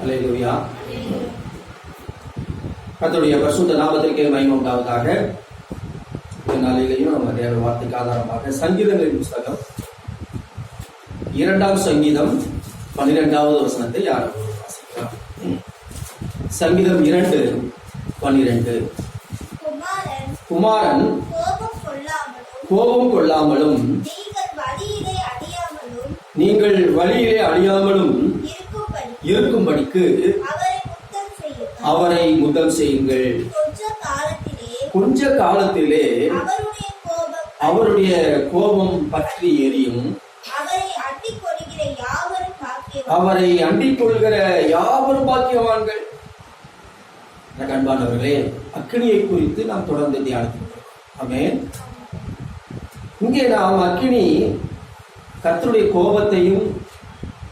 அல்லேலூயா கர்த்தருடைய பரிசுத்த நாமத்திற்கே மகிமை உண்டாவதாக. நாளிலேயும் நம்ம தேவ வார்த்தைக்கு ஆதாரமாக சங்கீதங்களின் புஸ்தகம். இரண்டாம் சங்கீதம் பன்னிரெண்டாவது வசனத்தை யாரும் வாசிக்கலாம். சங்கீதம் இரண்டு பன்னிரெண்டு. குமாரன் கோபம் கொள்ளாமலும் நீங்கள் வழியிலே அடியாமலும் நீங்கள் வழியிலே அழியாமலும் இருக்கும்படிக்கு அவரை முதல் செய்யுங்கள். கொஞ்ச காலத்திலே அவருடைய கோபம் பற்றி எரியும். அவரை அண்டிக் கொள்கிற யாவரும் பாக்கியவான்கள். அன்பானவர்களே அக்கினியை குறித்து நாம் தொடர்ந்து தியானித்து ஆமென். இங்கே நாம் அக்கினி கர்த்தருடைய கோபத்தையும்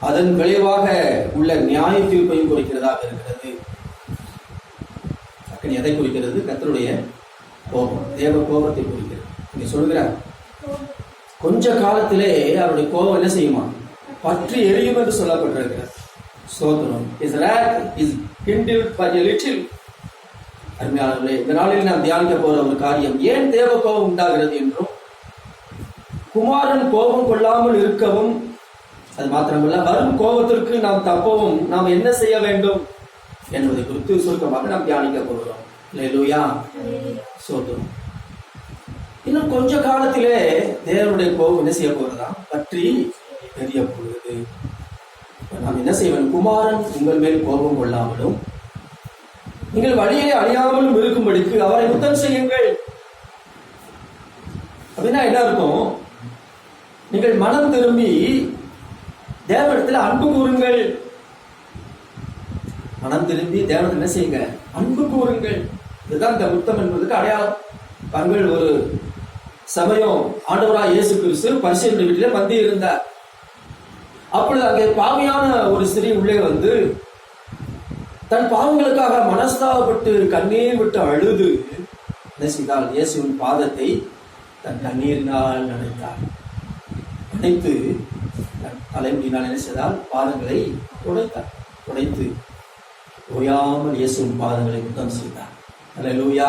அதன் விளைவாக உள்ள நியாய தீர்ப்பையும் குறிக்கிறதாக இருக்கிறது. அக்கன் எதை குறிக்கிறது? கத்தருடைய கோபம் தேவ கோபத்தை குறிக்கிறது. இங்க சொல்கிறார் கொஞ்ச காலத்திலே அவருடைய கோபம் என்ன செய்யுமா? பற்றி எரியும் என்று சொல்லப்பட்டிருக்கிறார் சோதனம் is wrath is kindle by a little. இந்த நாளில் நாம் தியானிக்க போற ஒரு காரியம் ஏன் தேவ கோபம் உண்டாகிறது என்றும் குமாரன் கோபம் கொள்ளாமல் இருக்கவும் அது மாத்திரமல்ல வரும் கோபத்திற்கு நாம் தப்பவும் நாம் என்ன செய்ய வேண்டும் என்பதை குறித்து சுருக்கமாக நாம் தியானிக்க போகிறோம். இல்லையா சோதரம் இன்னும் கொஞ்ச காலத்திலே தேவனுடைய கோபம் என்ன செய்ய போகிறதா? பற்றி தெரிய போகிறது. நாம் என்ன செய்வேன் குமாரன் உங்கள் மேல் கோபம் கொள்ளாமலும் நீங்கள் வழியை அழியாமலும் இருக்கும்படிக்கு அவரை முத்தம் செய்யுங்கள். அப்படின்னா என்ன இருக்கும் நீங்கள் மனம் திரும்பி தேவனிடத்தில் அன்பு கூறுங்கள். மனம் திரும்பி தேவனிடத்தில் என்ன செய்யுங்க? அன்பு கூறுங்கள். இதுதான் இந்த முத்தம் என்பதுக்கு அடையாளம். பாருங்கள் ஒரு சமயம் ஆண்டவரா இயேசு கிறிஸ்து பரிசையுடைய வீட்டிலே வந்து இருந்தார் அப்பொழுது அங்கே பாவியான ஒரு ஸ்திரீ உள்ளே வந்து தன் பாவங்களுக்காக மனஸ்தாபப்பட்டு கண்ணீர் விட்டு அழுது. என்ன செய்தால் இயேசுவின் பாதத்தை தன் கண்ணீரினால் நனைத்தார் நனைத்து தலைமுடியினால் என்ன செய்தால் பாதங்களை உடைத்தார். உடைத்து ஓயாமல் இயேசுவின் பாதங்களை முத்தம் செய்தார். அல்லேலூயா.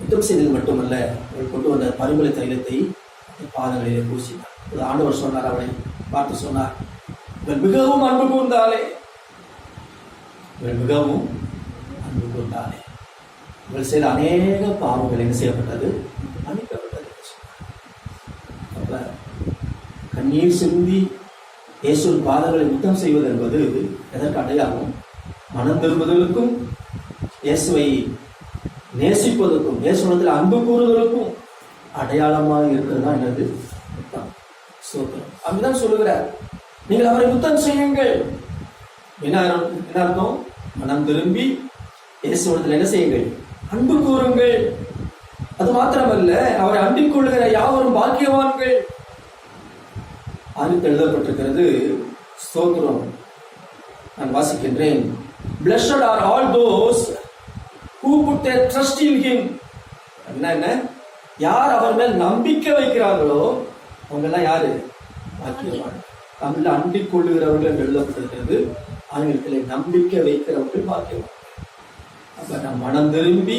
முத்தம் செய்தது மட்டுமல்ல அவர் கொண்டு வந்த பரிமலை தைலத்தை பாதங்களிலே பூசினார். ஒரு ஆண்டவர் சொன்னார் அவளை பார்த்து சொன்னார் இவர் மிகவும் அன்பு கூர்ந்தாலே இவர் மிகவும் அன்பு கூர்ந்தாலே. இவள் செய்த அநேக பாவங்கள் என்ன செய்யப்பட்டது? மன்னிக்கப்பட்டது என்று சொன்னார். அப்ப நீர் சிந்தி இயேசு பாதங்களை முத்தம் செய்வது என்பது எதற்கு அடையாளம்? மனம் திரும்புதலுக்கும் இயேசுவை நேசிப்பதற்கும் இயேசுனத்தில் அன்பு கூறுவதற்கும் அடையாளமாக இருக்கிறது தான் என்னது? முத்தம். ஸ்தோத்திரம் அப்படிதான் சொல்லுகிறார். நீங்கள் அவரை முத்தம் செய்யுங்கள். என்ன அர்த்தம்? மனம் திரும்பி இயேசுனத்தில் என்ன செய்யுங்கள்? அன்பு கூறுங்கள். அது மாத்திரமல்ல அவரை அண்டிக் கொள்ளுகிற யாவரும் பாக்கியவான்கள். ஆங்கிலத்தில் எழுதப்பட்டிருக்கிறது ஸ்தோத்திரம். நான் வாசிக்கின்றேன். Blessed are all those who put their trust in him என்ன யார் அவர் மேல் நம்பிக்கை வைக்கிறார்களோ அவங்க எல்லாம் யாரு? பாக்கியவான். தமிழ்ல அண்டிக் கொள்ளுகிறவர்கள் என்று எழுதப்பட்டிருக்கிறது. ஆங்கிலத்தில் நம்பிக்கை வைக்கிறவர்கள் பாக்கியவான். அப்ப நான் மனம் திரும்பி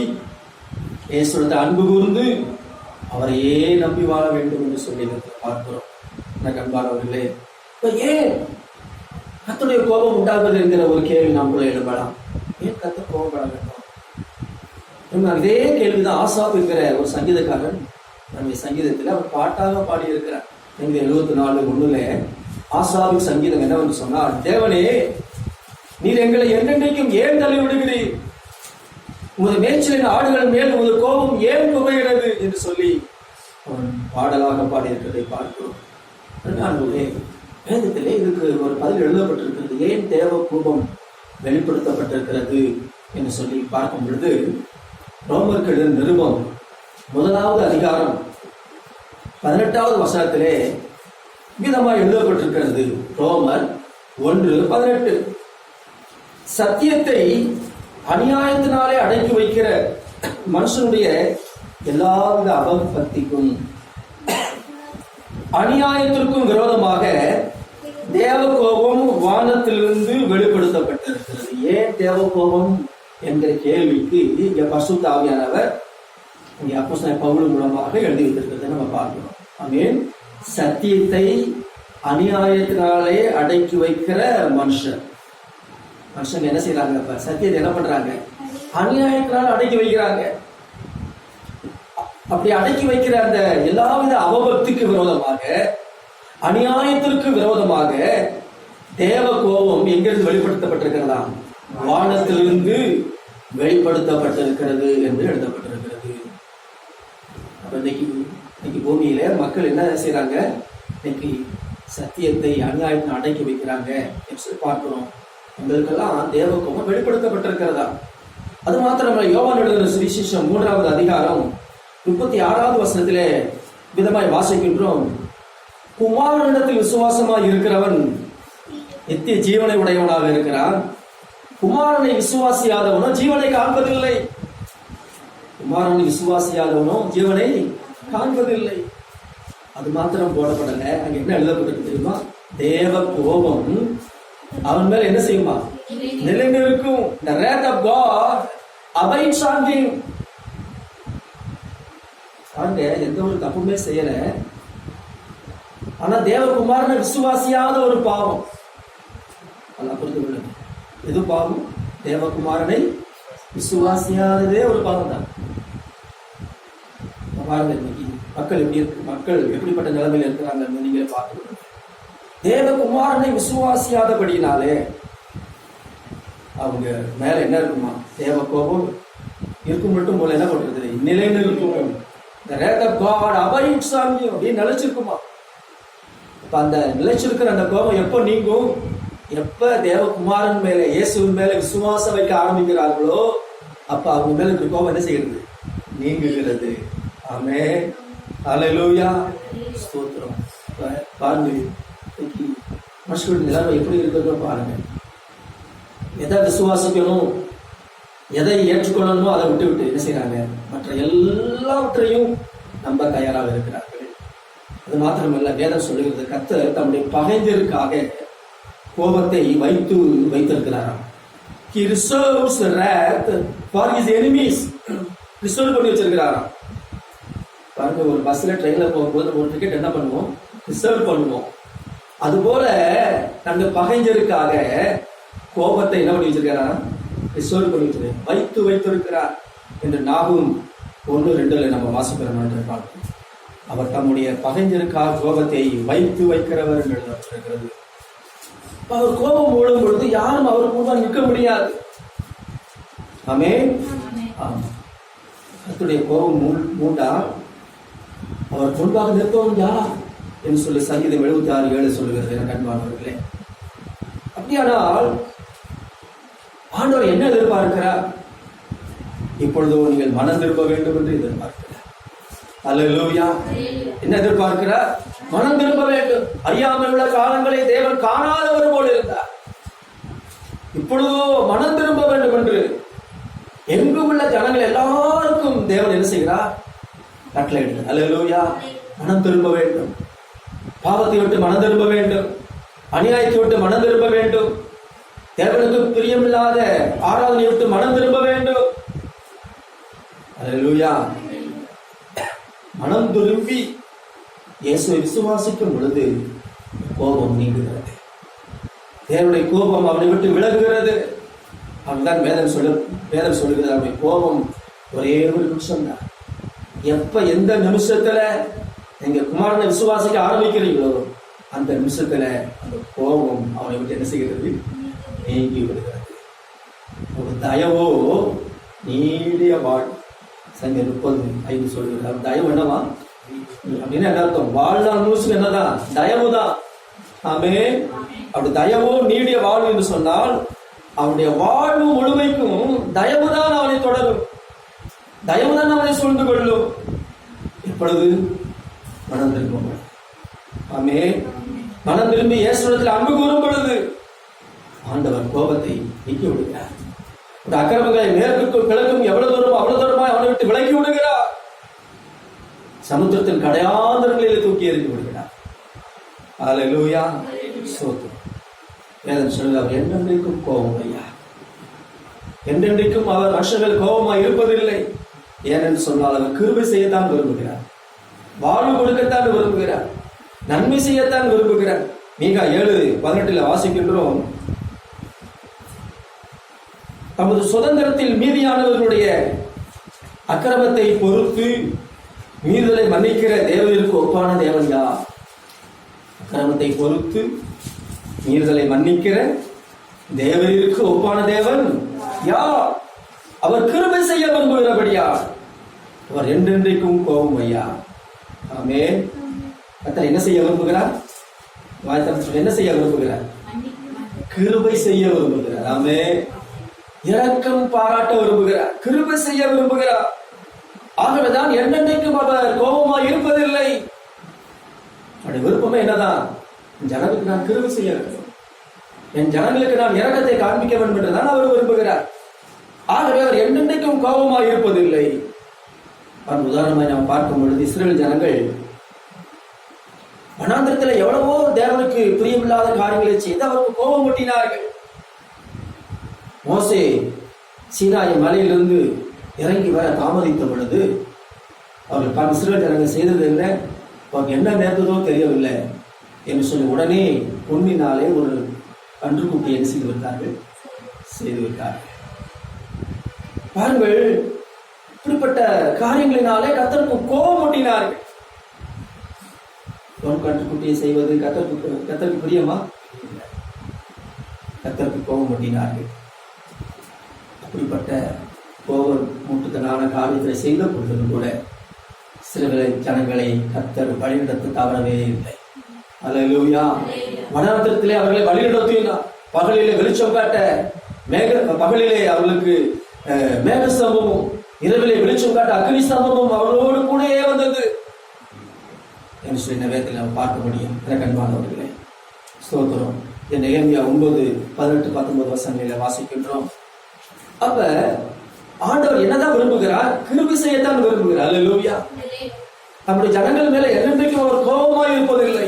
இயேசுடத்தை அன்பு கூர்ந்து அவரையே நம்பி வாழ வேண்டும் என்று சொல்லி பார்க்கிறோம். எனக்கு அன்பானவர்களே ஏன் கத்துடைய கோபம் உண்டாகுது என்கிற ஒரு கேள்வி நம்மள எழுப்பலாம் ஏன் கத்த கோபப்பட வேண்டும் அதே கேள்விதான் ஆசாப் இருக்கிற ஒரு சங்கீதக்காரன் நம்முடைய சங்கீதத்தில் அவர் பாட்டாக பாடியிருக்கிறார். எங்க எழுபத்தி நாலு ஒண்ணுல ஆசாவின் சங்கீதம் என்னவென்று சொன்னால் தேவனே நீர் எங்களை என்றென்றைக்கும் ஏன் தள்ளி விடுகிறீர் உமது மேய்ச்சலின் ஆடுகள் மேல் உமது கோபம் ஏன் குறைகிறது என்று சொல்லி அவன் பாடலாக பாடியிருக்கிறதை பார்க்கிறோம். அன்பானவர்களே, வேதத்திலே இதுக்கு ஒரு பதில் எழுதப்பட்டிருக்கிறது. ஏன் தேவ கோபம் வெளிப்படுத்தப்பட்டிருக்கிறது என்று சொல்லி பார்க்கும் பொழுது ரோமருக்கு நிருபம் முதலாவது அதிகாரம் பதினெட்டாவது வசனத்திலே விதமாக எழுதப்பட்டிருக்கிறது. ரோமர் ஒன்று பதினெட்டு. சத்தியத்தை அநியாயத்தினாலே அடக்கி வைக்கிற மனுஷனுடைய எல்லாவித அபபக்திக்கும் அநியாயத்திற்கும் விரோதமாக தேவ கோபம் வானத்திலிருந்து தேவ கோபம் என்ற கேள்விக்கு இங்க பசுத்த ஆவியானவர் இங்கே அப்போ பவுல் மூலமாக எழுதி வைத்திருக்கிறத நம்ம பார்க்கிறோம். அமீன் சத்தியத்தை அநியாயத்தினாலே அடக்கி வைக்கிற மனுஷன். மனுஷங்க என்ன செய்யறாங்க இப்ப சத்தியத்தை என்ன பண்றாங்க? அநியாயத்தினால அடக்கி வைக்கிறாங்க. அப்படி அடக்கி வைக்கிற அந்த எல்லாவித அவபக்திக்கு விரோதமாக அநியாயத்திற்கு விரோதமாக தேவ கோபம் எங்கிருந்து வெளிப்படுத்தப்பட்டிருக்கிறதா? வானத்திலிருந்து வெளிப்படுத்தப்பட்டிருக்கிறது என்று எழுதப்பட்டிருக்கிறது. அப்ப இன்னைக்கு இன்னைக்கு பூமியில மக்கள் என்ன செய்யறாங்க இன்னைக்கு சத்தியத்தை அநியாயத்தை அடக்கி வைக்கிறாங்க என்று சொல்லி பார்க்கிறோம். உங்களுக்கெல்லாம் தேவ கோபம் வெளிப்படுத்தப்பட்டிருக்கிறதா? அது மாத்திரமல்ல யோவான் எழுதின சுவிசேஷம் மூன்றாவது அதிகாரம் முப்பத்தி ஆறாவது வசனத்திலே விதமாய் வாசிக்கின்றோம். குமாரனிடத்தில் விசுவாசமாய் இருக்கிறவன் நித்திய ஜீவனை உடையவனாக இருக்கிறான். குமாரனை விசுவாசியாதவனோ ஜீவனை காண்பதில்லை. குமாரனை விசுவாசியாதவனோ ஜீவனை காண்பதில்லை. அது மாத்திரம் போடப்படல. அங்க என்ன எழுதப்பட்டிருக்கு தெரியுமா? தேவ கோபம். அவன் மேல என்ன செய்யுமா? நிலைநிற்கும். The wrath of God பாருங்க எந்த ஒரு தப்புமே செய்யல. ஆனா தேவகுமாரனை விசுவாசியாத ஒரு பாவம். நல்லா புரிந்து கொள்ளுங்க. எது பாவம்? தேவகுமாரனை விசுவாசியாததே ஒரு பாவம் தான் பாருங்க இன்னைக்கு மக்கள் எப்படி இருக்கு? மக்கள் எப்படிப்பட்ட நிலைமையில இருக்கிறாங்க நீங்களே பார்த்து தேவகுமாரனை விசுவாசியாதபடினாலே அவங்க மேல என்ன இருக்குமா? தேவ கோபம் இருக்கும் மட்டும் போல என்ன பண்றது நிலைன்னு இருக்கும் இந்த wrath of God abides on you அப்படின்னு நிலைச்சிருக்குமா? இப்ப அந்த நிலைச்சிருக்கிற அந்த கோபம் எப்போ நீங்கும்? எப்ப தேவகுமாரன் மேல இயேசுவின் மேல விசுவாசம் வைக்க ஆரம்பிக்கிறார்களோ அப்ப அவங்க மேல இந்த கோபம் என்ன செய்யறது நீங்குகிறது. ஆமே அலையிலூயா ஸ்தோத்திரம். பாருங்க. மனுஷனுடைய நிலைமை எப்படி இருக்கிறதோ பாருங்க. எதை விசுவாசிக்கணும்? எதை ஏற்றுக்கொள்ளணுமோ அதை விட்டு விட்டு என்ன செய்யறாங்க மற்ற எல்லாவற்றையும் நம்ப தயாராக இருக்கிறார்கள். அது மாத்திரமல்ல வேதம் சொல்லுகிறது கர்த்தர் தம்முடைய பகைஞருக்காக கோபத்தை வைத்து வைத்திருக்கிறாராம். He reserves wrath for his enemies. Reserve பண்ணி வச்சிருக்கிறாராம். பாருங்க ஒரு பஸ்ல ட்ரெயின்ல போகும்போது ஒரு டிக்கெட் என்ன பண்ணுவோம்? ரிசர்வ் பண்ணுவோம். அதுபோல தங்க பகைஞருக்காக கோபத்தை என்ன பண்ணி வச்சிருக்கிறாராம்? ரிசர்வ் வைத்து வைத்திருக்கிறார் என்று நாகும் ஒன்று ரெண்டுல நம்ம வாசிக்கிறோம் என்று பார்க்கிறோம். அவர் தம்முடைய பகைஞருக்காக கோபத்தை வைத்து வைக்கிறவர் என்று எழுதப்பட்டிருக்கிறது. அவர் கோபம் ஓடும் பொழுது யாரும் அவர் முன்பாக நிற்க முடியாது. ஆமே ஆமா கோபம் மூ- மூண்டால் அவர் முன்பாக நிற்பவன் யார்? என்று சொல்லி சங்கீதம் எழுபத்தி ஆறு ஏழு சொல்லுகிறது. என கண்பானவர்களே அப்படியானால் ஆண்டவர் என்ன எதிர்பார்க்கிறார்? இப்பொழுதோ நீங்கள் மனம் திரும்ப வேண்டும் என்று எதிர்பார்க்கிறார் அல்லேலூயா. என்ன எதிர்பார்க்கிறார்? மனம் திரும்ப வேண்டும். அறியாமல் உள்ள காலங்களை தேவன் காணாதவர் போல இருந்தார். இப்பொழுதோ மனம் திரும்ப வேண்டும் என்று எங்கு உள்ள ஜனங்கள் எல்லாருக்கும் தேவன் என்ன செய்கிறார்? கட்டளையிடுகிறார் அல்லேலூயா. மனம் திரும்ப வேண்டும். பாவத்தை விட்டு மனம் திரும்ப வேண்டும். அநியாயத்தை விட்டு மனம் திரும்ப வேண்டும். தேவனுக்கு பிரியமில்லாத ஆராதனை விட்டு மனம் திரும்ப வேண்டும். அல்லேலூயா மனம் திரும்பி இயேசுவை விசுவாசிக்கும் பொழுது கோபம் நீங்குகிறது. தேவனுடைய கோபம் அவனை விட்டு விலகுகிறது. அவன்தான் வேதம் சொல்ல வேதம் சொல்லுகிறது. அவனுடைய கோபம் ஒரே ஒரு நிமிஷம் தான் எப்ப எந்த நிமிஷத்துல நீங்க குமாரனை விசுவாசிக்க ஆரம்பிக்கிறீங்களோ அந்த நிமிஷத்துல அந்த கோபம் அவனை விட்டு என்ன செய்கிறது? நீங்கி விடுகிறது ஒரு தயவோ நீடிய வாழ் சங்க முப்பது ஐந்து சொல்லுகிறார் தயவு என்னவா? அப்படின்னு என்ன அர்த்தம்? வாழ்நாள் முழுசுக்கு என்னதான் தயவு தான் ஆமே அப்படி தயவோ நீடிய வாழ்வு என்று சொன்னால் அவனுடைய வாழ்வு முழுமைக்கும் தயவுதான் அவனை தொடரும். தயவுதான் அவனை சூழ்ந்து கொள்ளும். எப்பொழுது? மனம் திரும்பும். ஆமே மனம் திரும்பி இயேசுடத்தில் அன்பு கூறும் பொழுது. ஆண்டவர் கோபத்தை நீக்கி விடுகிறார். இந்த அக்கிரமங்களை மேற்குக்கும் கிழக்கும் எவ்வளவு தூரம் அவ்வளவு தூரமா அவனை விட்டு விலக்கி விடுகிறார். சமுத்திரத்தின் கடையாந்தரங்களில் தூக்கி எறிந்து விடுகிறார். அல்லேலூயா லூயா வேதம் சொல்லுது அவர் கோபம் ஐயா என்றென்றைக்கும் அவர் மனுஷர்கள் கோபமாய் இருப்பதில்லை. ஏனென்று சொன்னால் அவர் கிருபை செய்யத்தான் விரும்புகிறார். வாழ்வு கொடுக்கத்தான் விரும்புகிறார். நன்மை செய்யத்தான் விரும்புகிறார். மீகா ஏழு பதினெட்டுல வாசிக்கின்றோம். தமது சுதந்திரத்தில் மீதியானவர்களுடைய அக்கிரமத்தை பொறுத்து மீறுதலை மன்னிக்கிற தேவனுக்கு ஒப்பான தேவன் யார்? அக்கிரமத்தை பொறுத்து மீறுதலை மன்னிக்கிற தேவனிற்கு ஒப்பான தேவன் யார்? அவர் கிருபை செய்ய விரும்புகிறபடியா அவர் என்றென்றைக்கும் கோபம் ஐயா ஆமே கத்தர் என்ன செய்ய விரும்புகிறார்? வாய்த்தம் என்ன செய்ய விரும்புகிறார்? கிருபை செய்ய விரும்புகிறார். ஆமே இரக்கம் பாராட்ட விரும்புகிறார் கிருபை செய்ய விரும்புகிறார். ஆகவேதான் என்னென்னைக்கும் அவர் கோபமாய் இருப்பதில்லை. அவருடைய விருப்பமே என்னதான்? ஜனங்களுக்கு நான் கிருபை செய்ய வேண்டும். என் ஜனங்களுக்கு நான் இரக்கத்தை காண்பிக்க வேண்டும் என்றுதான் அவர் விரும்புகிறார். ஆகவே அவர் என்னென்னைக்கும் கோபமாய் இருப்பதில்லை. அவர் உதாரணமாய் நாம் பார்க்கும் பொழுது இஸ்ரேல் ஜனங்கள் வனாந்திரத்தில் எவ்வளவோ தேவனுக்கு பிரியமில்லாத காரியங்களை செய்து அவருக்கு கோபம் ஊட்டினார்கள் மோசே சீனாய மலையிலிருந்து இறங்கி வர தாமதித்த பொழுது அவர்கள் பல இஸ்ரேல் ஜனங்கள் செய்தது என்ன? அவருக்கு என்ன நேர்ந்ததோ தெரியவில்லை என்று சொல்லி உடனே பொன்னினாலே ஒரு கன்றுக்குட்டி என்ன செய்து விட்டார்கள்? செய்து விட்டார்கள். பாருங்கள் இப்படிப்பட்ட காரியங்களினாலே கத்தருக்கு கோபம் ஊட்டினார்கள் பொன் கன்றுக்குட்டியை செய்வது கத்தருக்கு கத்தருக்கு புரியுமா? கத்தருக்கு கோபம் ஊட்டினார்கள் அப்படிப்பட்ட கோபம் மூட்டுத்தனான காரியத்தை செய்த பொழுதும் கூட சிறுகளை ஜனங்களை கத்தர் வழிநடத்த தவறவே இல்லை. அலலூயா வனாந்திரத்திலே அவர்களை வழிநடத்தினார் பகலிலே வெளிச்சம் காட்ட மேக பகலிலே அவர்களுக்கு மேக சம்பவம் இரவிலே வெளிச்சம் காட்ட அக்னி சம்பவம் அவர்களோடு கூடயே வந்தது. என்று சொல்லி நேரத்தில் நாம் பார்க்க முடியும். எனக்கு ஸ்தோத்திரம். என் நேர்மையா ஒன்பது பதினெட்டு பத்தொன்பது வருஷங்களில் வாசிக்கின்றோம். அப்ப ஆண்டவர் என்னதான் விரும்புகிறார்? கிருபி செய்யத்தான் விரும்புகிறார். அல்லேலூயா. நம்முடைய ஜனங்கள் மேல என்னென்றைக்கும் அவர் கோபமா இருப்பதில்லை.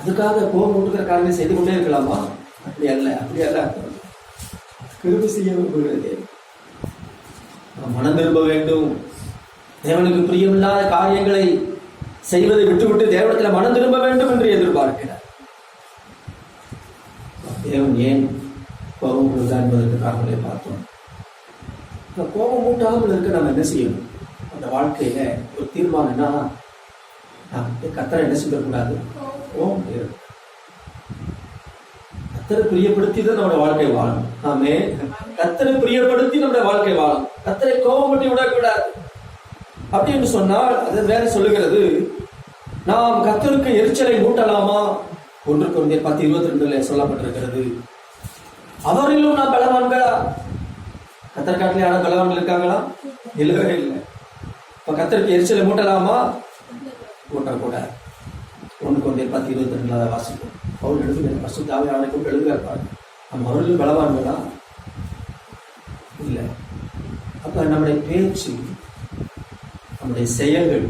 அதுக்காக கோபம் கொடுக்கிற காரியங்களை செய்து கொண்டே இருக்கலாமா? அப்படி அல்ல அப்படி அல்ல. கிருபி செய்ய விரும்புகிறது மனம் திரும்ப வேண்டும். தேவனுக்கு பிரியமில்லாத காரியங்களை செய்வதை விட்டுவிட்டு தேவனத்தில் மனம் திரும்ப வேண்டும் என்று எதிர்பார்க்கிறார். தேவன் ஏன் கோபம் கொள்கிறார் என்பதற்கு காரணங்களை பார்த்தோம். இந்த கோபம் மூட்டாமல் இருக்க நம்ம என்ன செய்யணும்? அந்த வாழ்க்கையில ஒரு தீர்மானம்னா நமக்கு கத்தரை என்ன செஞ்சிடக்கூடாது கோபம் கத்தரை பிரியப்படுத்தி தான் நம்மளோட வாழ்க்கை வாழும் ஆமே. கத்தரை பிரியப்படுத்தி நம்முடைய வாழ்க்கை வாழும் கத்தரை கோபம் பண்ணி விடக்கூடாது அப்படின்னு சொன்னால் அது வேற சொல்லுகிறது நாம் கத்தருக்கு எரிச்சலை மூட்டலாமா? ஒன்று குழந்தை பத்து இருபத்தி ரெண்டுல சொல்லப்பட்டிருக்கிறது. அவரிலும் நான் பலவான்களா? கத்தர்காட்டில் யாரும் பலவான்கள் இருக்காங்களா? இல்லவே இல்லை. இப்ப கத்தருக்கு எரிச்சலை மூட்டலாமா? மூட்டக்கூடாது ஒன்று கொண்டே பத்து இருபத்தி ரெண்டுல அதை வாசிப்போம். அவர் எழுதுகிற பசு தாவை அவனை கொண்டு எழுதுகிறார் நம்ம அவர்களும் பலவான்களா? இல்லை. அப்ப நம்முடைய பேச்சு நம்முடைய செயல்கள்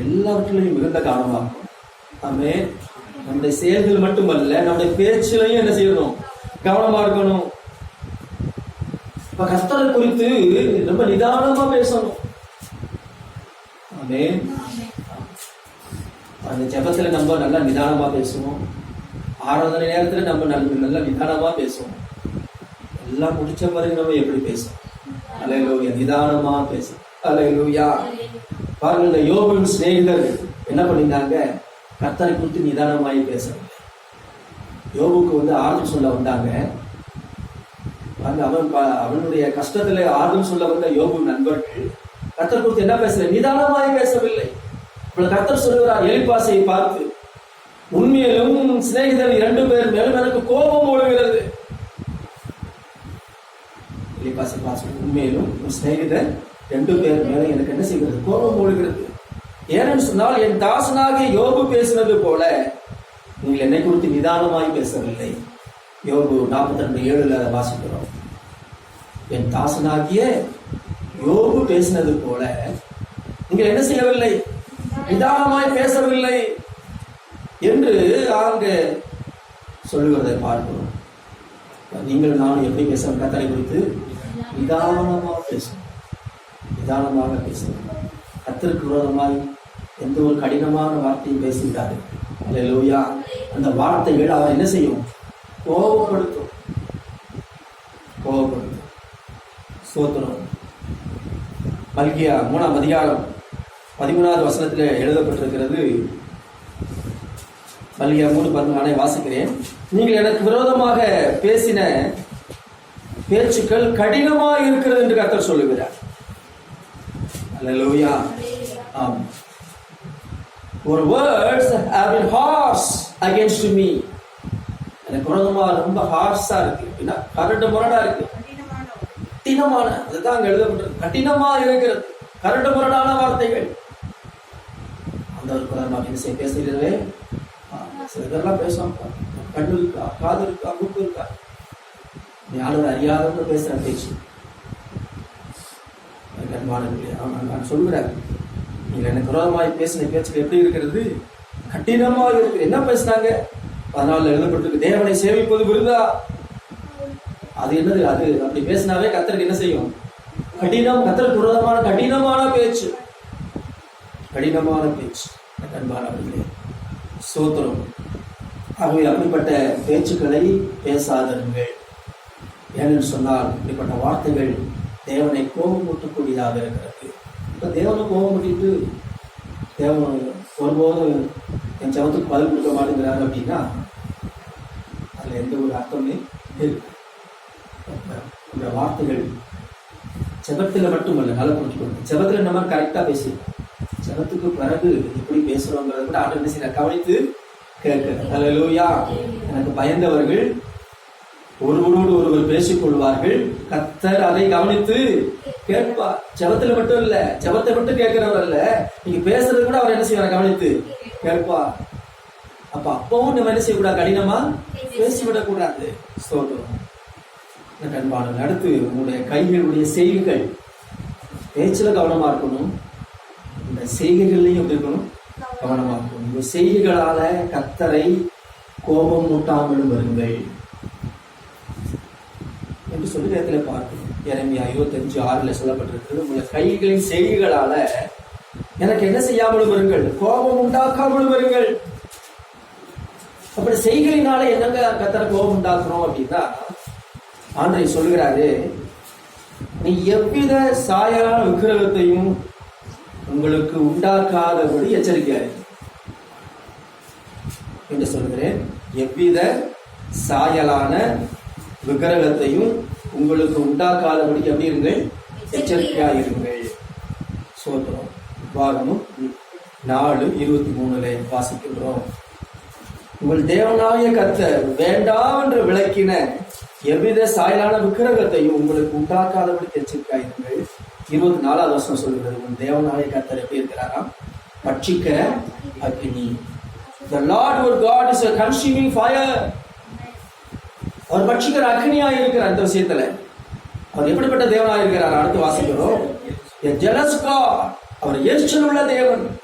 எல்லாவற்றிலையும் மிகுந்த காரணமாகும் ஆமே நம்முடைய செயல்கள் மட்டுமல்ல நம்முடைய பேச்சிலையும் என்ன செய்யணும்? கவனமா இருக்கணும். இப்ப கஸ்தரை குறித்து ரொம்ப நிதானமா பேசணும். ஆமே அந்த ஜெபத்துல நம்ம நல்லா நிதானமா பேசுவோம். ஆராதனை நேரத்துல நம்ம நல்ல நல்லா நிதானமா பேசுவோம். எல்லாம் முடிச்ச பிறகு நம்ம எப்படி பேசுவோம்? அலையிலூயா நிதானமா பேசும் அலையிலூயா. பாருங்க இந்த யோபின் சிநேகிதர் என்ன பண்ணிருந்தாங்க கர்த்தரை குறித்து நிதானமாயி பேசுறாங்க யோபுக்கு வந்து ஆறுதல் சொல்ல வந்தாங்க. அந்த அவன் அவனுடைய கஷ்டத்துல ஆறுதல் சொல்ல வந்த யோபு நண்பர்கள் கர்த்தர் குறித்து என்ன பேசல நிதானமாய் பேசவில்லை. இப்ப கர்த்தர் சொல்லுகிறார் எலிப்பாசையை பார்த்து உண்மையிலும் சிநேகிதர் இரண்டு பேர் மேலும் எனக்கு கோபம் ஓடுகிறது. எலிப்பாசை பார்த்து உண்மையிலும் உன் சிநேகிதர் ரெண்டு பேர் மேலும் எனக்கு என்ன செய்கிறது? கோபம் ஓடுகிறது. ஏனென்று சொன்னால் என் தாசனாகிய யோபு பேசினது போல நீங்கள் என்னை குறித்து நிதானமாய் பேசவில்லை. யோபு நாற்பத்தி ரெண்டு ஏழுல அதை வாசிக்கிறோம். என் தாசனாகிய யோபு பேசினது போல நீங்கள் என்ன செய்யவில்லை? நிதானமாய் பேசவில்லை என்று அங்கு சொல்லுவதை பார்க்கிறோம். நீங்கள் நானும் எப்படி பேச கத்தனை குறித்து நிதானமாக பேசணும் நிதானமாக பேசணும் கத்திற்கு விரோதமாய் எந்த ஒரு கடினமான வார்த்தையும் பேசுகிறார்கள் அல்லேலூயா அந்த வார்த்தைகள் அவர் என்ன செய்யும்? கோபப்படுத்தும் கோபப்படுத்தும் சோத்திரம். மல்கியா மூணாம் அதிகாரம் பதிமூணாவது வசனத்தில் எழுதப்பட்டிருக்கிறது. மல்கியா மூணு பதினாலை வாசிக்கிறேன். நீங்கள் எனக்கு விரோதமாக பேசின பேச்சுக்கள் கடினமாக இருக்கிறது என்று கத்தர் சொல்லுகிறார். அல்லேலூயா ஆம். ஒரு words have been harsh against me. எனக்கு விரோதமா ரொம்ப ஹார்ஸா இருக்கு. என்ன கரண்டு முரடா இருக்கு. கடினமான அதுதான் அங்க எழுதப்பட்டிருக்கு. கடினமா இருக்கிறது. கரண்டு முரடான வார்த்தைகள். அந்த ஒரு குரல் என்ன செய்ய பேசுகிறதே சில பேர்லாம் பேசுவாங்க. கண்ணு இருக்கா காது இருக்கா மூக்கு இருக்கா? நீ அறியாதவங்க பேசுற பேச்சு. கண்மானங்களே நான் சொல்கிறேன் நீங்கள் எனக்கு விரோதமாய் பேசின பேச்சுக்கு எப்படி இருக்கிறது? கடினமாக இருக்கு. என்ன பேசினாங்க? அதனால எழுதப்பட்டிருக்கு தேவனை சேமிப்பது விருதா? அது என்னது? அது அப்படி பேசினாவே கத்தருக்கு என்ன செய்யும்? கடினம் கத்தருக்கு விரோதமான கடினமான பேச்சு. கடினமான பேச்சு. அன்பானவர்களே சோத்திரம். ஆகவே அப்படிப்பட்ட பேச்சுக்களை பேசாதருங்கள். ஏனென்று சொன்னால் இப்படிப்பட்ட வார்த்தைகள் தேவனை கோபமூட்டக்கூடியதாக இருக்கிறது. இப்போ தேவனை முடியுது தேவன் ஒருபோதும் என் சவத்துக்கு பதில் கொடுக்க மாட்டேங்கிறாரு அப்படின்னா அதில் எந்த ஒரு அர்த்தமே இருக்கு இந்த வார்த்தைகள் ஜெபத்தில் மட்டுமல்ல நல்லா புரிஞ்சுக்கணும் செபத்தில் நம்ம கரெக்டாக பேசுவோம் செபத்துக்கு பிறகு எப்படி பேசுகிறோங்கிறத கூட ஆண்டு கவனித்து கேட்க ஹalleluya. எனக்கு பயந்தவர்கள் ஒருவரோடு ஒருவர் பேசிக் கொள்வார்கள் கத்தர் அதை கவனித்து கேட்பார். ஜெபத்துல மட்டும் இல்ல ஜபத்தை மட்டும் கேட்கிறவர் அல்ல. நீங்க பேசுறது கூட அவர் என்ன செய்வார்? கவனித்து கேட்பார். அப்ப அப்பவும் நம்ம என்ன செய்யக்கூடாது? கடினமா பேசிவிடக் கூடாது ஸ்தோத்திரம் அடுத்து உங்களுடைய கைகளுடைய செய்கைகள். பேச்சுல கவனமா இருக்கணும். இந்த செய்கைகள்லையும் எப்படி இருக்கணும்? கவனமா இருக்கணும். இந்த செய்கைகளால கத்தரை கோபம் மூட்டாமல் வருங்கள். என்று சொல்லி நேரத்தில் பார்க்கணும் இறங்கியா இருபத்தஞ்சு ஆறுல சொல்லப்பட்டிருக்கிறது உங்களுடைய கைகளின் செய்திகளால எனக்கு என்ன செய்யாமலும் வருங்கள் கோபம் உண்டாக்காமலும் வருங்கள் அப்படி செய்களினால என்னங்க கத்தனை கோபம் உண்டாக்குறோம் அப்படின்னா ஆண்டை சொல்லுகிறாரு நீ எவ்வித சாயலான விக்கிரகத்தையும் உங்களுக்கு உண்டாக்காதபடி எச்சரிக்கையாரு. என்று சொல்கிறேன் எவ்வித சாயலான விக்கிரகத்தையும் உங்களுக்கு உண்டாக்காதபடி எப்படி இருங்கள்? எச்சரிக்கையாயிருங்கள் சொல்றோம் வாகமும் நாலு இருபத்தி மூணுல வாசிக்கின்றோம். உங்கள் தேவனாய கர்த்தர் வேண்டாம் என்று விளக்கின எவ்வித சாயலான விக்கிரகத்தையும் உங்களுக்கு உண்டாக்காதபடி எச்சரிக்கையாயிருங்கள் இருபத்தி நாலாவது வருஷம் சொல்கிறது உன் தேவனாய கர்த்தர் எப்படி இருக்கிறாராம்? பட்சிக்கிற அக்னி. The Lord your God is a consuming fire. அவர் பட்சிக்கிற அக்னியா இருக்கிற அந்த விஷயத்துல அவர் எப்படிப்பட்ட தேவனா இருக்கிறார் அடுத்து வாசிக்கிறோம். என் jealous அவர் ஏற்றல் உள்ள தேவன்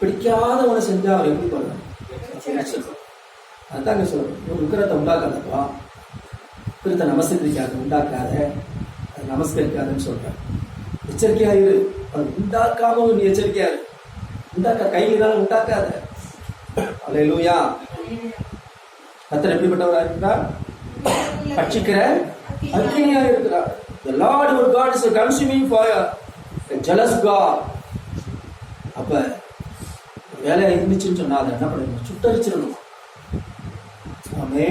பிடிக்காதவனை செஞ்சா அவர் எப்படி பண்ணுவார்? அதாங்க சொல்றேன். ஒரு விக்கிரத்தை உண்டாக்காதப்பா. விக்கிரத்தை நமஸ்கரிக்காத உண்டாக்காத. அது நமஸ்கரிக்காதுன்னு சொல்றேன் எச்சரிக்கையா இரு. அது உண்டாக்காம நீ எச்சரிக்கையா இரு. உண்டாக்க கையினால உண்டாக்காத. அல்லேலூயா கத்தர் எப்படிப்பட்டவராக இருக்கிறார்? பட்சிக்கிற அக்னியா இருக்கிறார். The Lord your God is a consuming fire, a jealous God. அப்ப வேலை இருந்துச்சுன்னு சொன்னா அதை என்ன பண்ணணும் சுட்டரிச்சிடணும். ஆமே.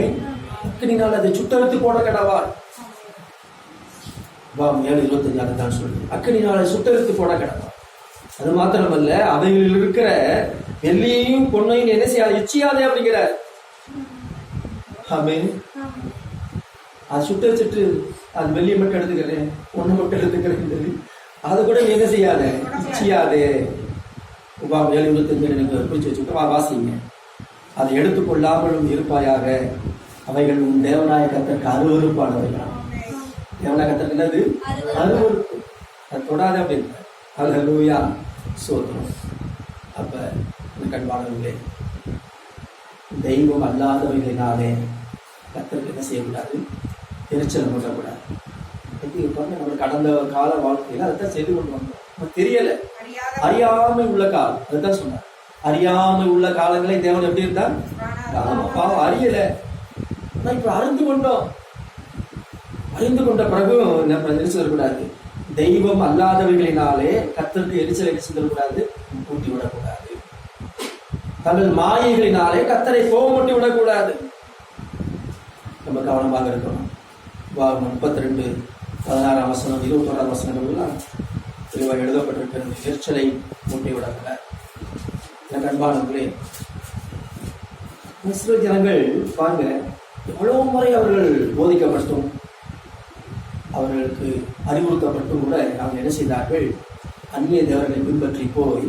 அக்னினால் அதை சுட்டரித்து போட கடவா பாம் ஏழு இருபத்தஞ்சு அதை தான் சொல்லு அக்னினால சுட்டரித்து போட கடவா அது மாத்திரமல்ல அவைகளில் இருக்கிற வெள்ளியையும் பொண்ணையும் என்ன செய்யாது இச்சியாதே அப்படிங்கிறார். ஆமே அது சுட்டு வச்சுட்டு அது வெளியே மட்டும் எடுத்துக்கிறேன் ஒன்று மட்டும் எடுத்துக்கிறேன் சொல்லி அது கூட நீ என்ன செய்யாத? இச்சியாதே உபா எழுபத்தஞ்சு எனக்கு நீங்க குறிச்சு வச்சுட்டு வா வாசிங்க அதை எடுத்துக்கொள்ளாமலும் இருப்பாயாக. அவைகள் உன் தேவநாய கத்தற்கு அருவறுப்பானவைகள் தேவநாய கத்தருக்கு என்னது? அருவறுப்பு அது தொடாத அப்படின்னு. அல்லூயா. சோத்திரம். அப்போ இந்த கண்பாளர்களே தெய்வம் அல்லாதவைகளினாலே கத்தருக்கு என்ன செய்யக்கூடாது எரிச்சல் மூட்டக்கூடாது இது நம்ம கடந்த கால வாழ்க்கையில அதைத்தான் செய்து கொண்டு வந்தோம் நமக்கு தெரியல அறியாமை உள்ள காலம் அதுதான் சொன்னார் அறியாமை உள்ள காலங்களை தேவன் எப்படி இருந்தார் ஆமா பாவம் அறியல ஆனா இப்ப அறிந்து கொண்டோம் அறிந்து கொண்ட பிறகு நம்ம எரிச்சல் இருக்கக்கூடாது தெய்வம் அல்லாதவர்களினாலே கத்தருக்கு எரிச்சல் என்ன கூட்டி விடக்கூடாது தங்கள் மாயைகளினாலே கத்தரை கோபமூட்டி விடக்கூடாது. நம்ம கவனமாக இருக்கணும். வாகம் முப்பத்தி ரெண்டு பதினாறாம் வசனம் இருபத்தோராம் வசனங்கள்லாம் தெளிவாக எழுதப்பட்டிருக்கிற எரிச்சலை மூட்டி விடக்கூடாது. எனக்கு அன்பானவர்களே இஸ்ரேல் ஜனங்கள் பாருங்க எவ்வளவு முறை அவர்கள் போதிக்கப்பட்டும் அவர்களுக்கு அறிவுறுத்தப்பட்டும் கூட அவங்க என்ன செய்தார்கள்? அந்நிய தேவர்களை பின்பற்றி போய்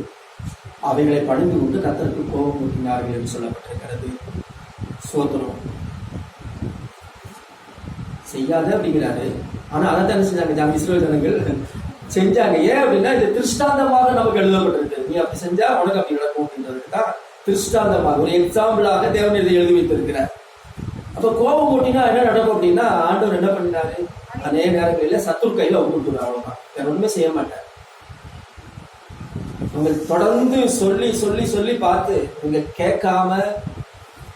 அவைகளை பணிந்து கொண்டு கத்தருக்கு கோபம் ஊட்டினார்கள் என்று சொல்லப்பட்டிருக்கிறது. சோத்திரம். செய்யாது அப்படிங்கிறாரு. ஆனா அதை தான் செஞ்சாங்க ஜாமி இஸ்ரேல் ஜனங்கள் செஞ்சாங்க. ஏன் அப்படின்னா இது திருஷ்டாந்தமாக நமக்கு எழுதப்பட்டிருக்கு. நீ அப்படி செஞ்சா உனக்கு அப்படி நடக்கும் அப்படின்றதுக்கு தான் திருஷ்டாந்தமாக ஒரு எக்ஸாம்பிளாக தேவன் இதை எழுதி வைத்திருக்கிறார். அப்ப கோபம் போட்டினா என்ன நடக்கும் அப்படின்னா ஆண்டவர் என்ன பண்ணினாரு? அதே நேரங்களில் சத்துரு கையில ஒப்புட்டுரு அவ்வளவுதான். வேற ஒண்ணுமே செய்ய மாட்டார். உங்கள் தொடர்ந்து சொல்லி சொல்லி சொல்லி பார்த்து நீங்கள் கேட்காம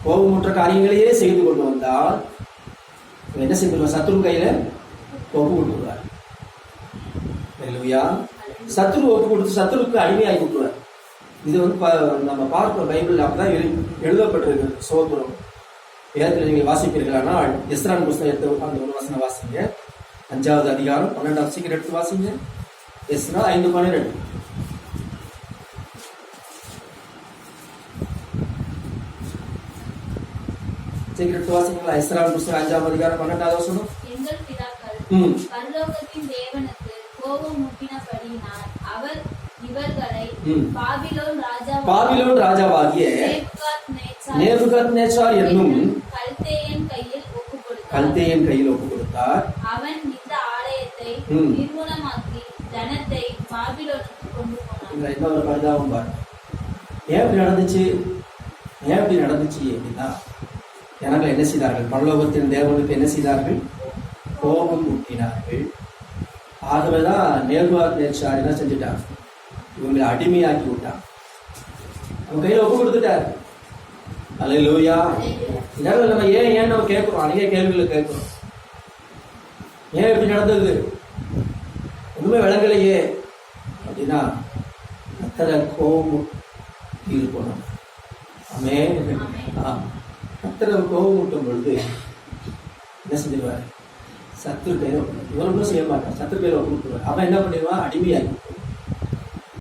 கோபமுற்ற காரியங்களையே செய்து கொண்டு வந்தால் என்ன செய்வார் சத்துரு கையில ஒப்பு கொடுத்துருவார் இல்லையா சத்துரு ஒப்பு கொடுத்து சத்துருக்கு அடிமையாகி கொடுத்துருவார் இது வந்து நம்ம பார்க்கிறோம் பைபிள் அப்பதான் எழு- எழுதப்பட்டிருக்கு சோதரம் வேதத்தில் நீங்கள் வாசிப்பீர்களானால் எஸ்ரான் புஸ்தகத்தை அந்த ஒரு வசனம் வாசிங்க. அஞ்சாவது அதிகாரம் பன்னெண்டாவது சீக்கிரம் எடுத்து வாசிங்க. எஸ்ரா ஐந்து பன்னிரெண்டு. சீக்கிரம் எடுத்து வாசிங்களா எஸ்ரான் புஸ்தகம் அஞ்சாவது அதிகாரம் பன்னெண்டாவது வசனம். எங்கள் பிதாக்கள் பரலோகத்தின் தேவனுக்கு கோபம் முட்டினபடியினால் அவர் இவர்களை. பாபிலோன் ராஜா பாபிலோன் ராஜாவாகிய நேபுகத் நேச்சார் என்னும் கல்தேயன் கையில் கொடுத்தார் கல்தேயன் கையில் ஒப்பு கொடுத்தார் அவன் இந்த ஆலயத்தை. நிர்மூலமாக்கி ஜனத்தை பாபிலோனுக்கு கொண்டு போனான். ஒரு பரிதாபம் பாருங்க. ஏன் இப்படி நடந்துச்சு? ஏன் இப்படி நடந்துச்சு அப்படின்னா ஜனங்கள் என்ன செய்தார்கள்? பல்லோகத்தில் தேவனுக்கு என்ன செய்தார்கள்? கோபம் ஊட்டினார்கள். ஆகவேதான் நேர்வார் நேச்சார் என்ன செஞ்சுட்டார் இவங்களை அடிமையாக்கி விட்டான் அவங்க கையில் ஒப்பு கொடுத்துட்டார். அல்லையா இதனால நம்ம ஏன் ஏன் நம்ம கேட்குறோம்? அநேக கேள்விகளை கேட்குறோம். ஏன் இப்படி நடந்தது? ஒண்ணுமே விளங்கலையே. அப்படின்னா அத்தனை கோபம் இருக்கணும் ஆ அத்தனை கோபம் ஊட்டும் பொழுது என்ன செஞ்சிருவார்? சத்துரு பேரை இவ்வளவு செய்ய மாட்டான் சத்துரு பேரை விட்டுருவார் அவன் என்ன பண்ணிடுவான்? அடிமையாகி விட்டுருவான்.